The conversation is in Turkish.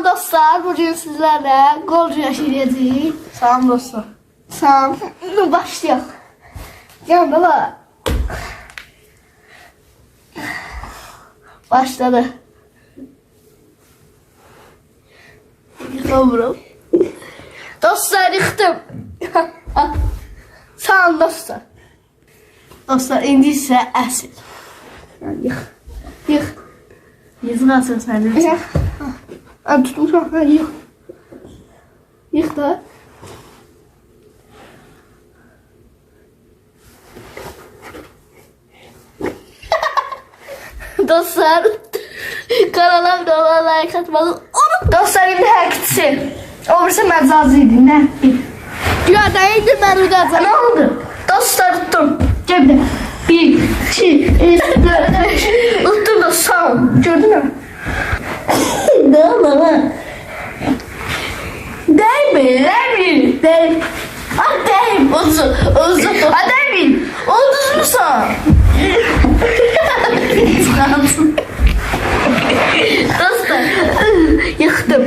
Salam dostlar, bugün sizlerle gol yaşayacağız. Salam dostlar. Salam. Başlayalım. Gel baba. Başladı. Yıkamıyorum. Dostlar yıktım. Salam dostlar. Dostlar indi ise əsil. Yık. Yık. Yazık asıl sende. Ya. Ben tutmuşum. Ha, yok. Yık da. Dostlar kanala abone olmayı, like atmayı unutmayın. Dostlar indi həkisi. O birisi məcazi idi. Nə? Güya da indi ben udacağım. Nə oldu? Dostlar tuttum. Cebde. Bir, iki, üç, dört, beş. Tuttum da sağ ol. Gördün mü? Bilemin. Dev. Adem. Uzun. Uzun. Ademin. Ulduz musun? Dostum. Yıktım.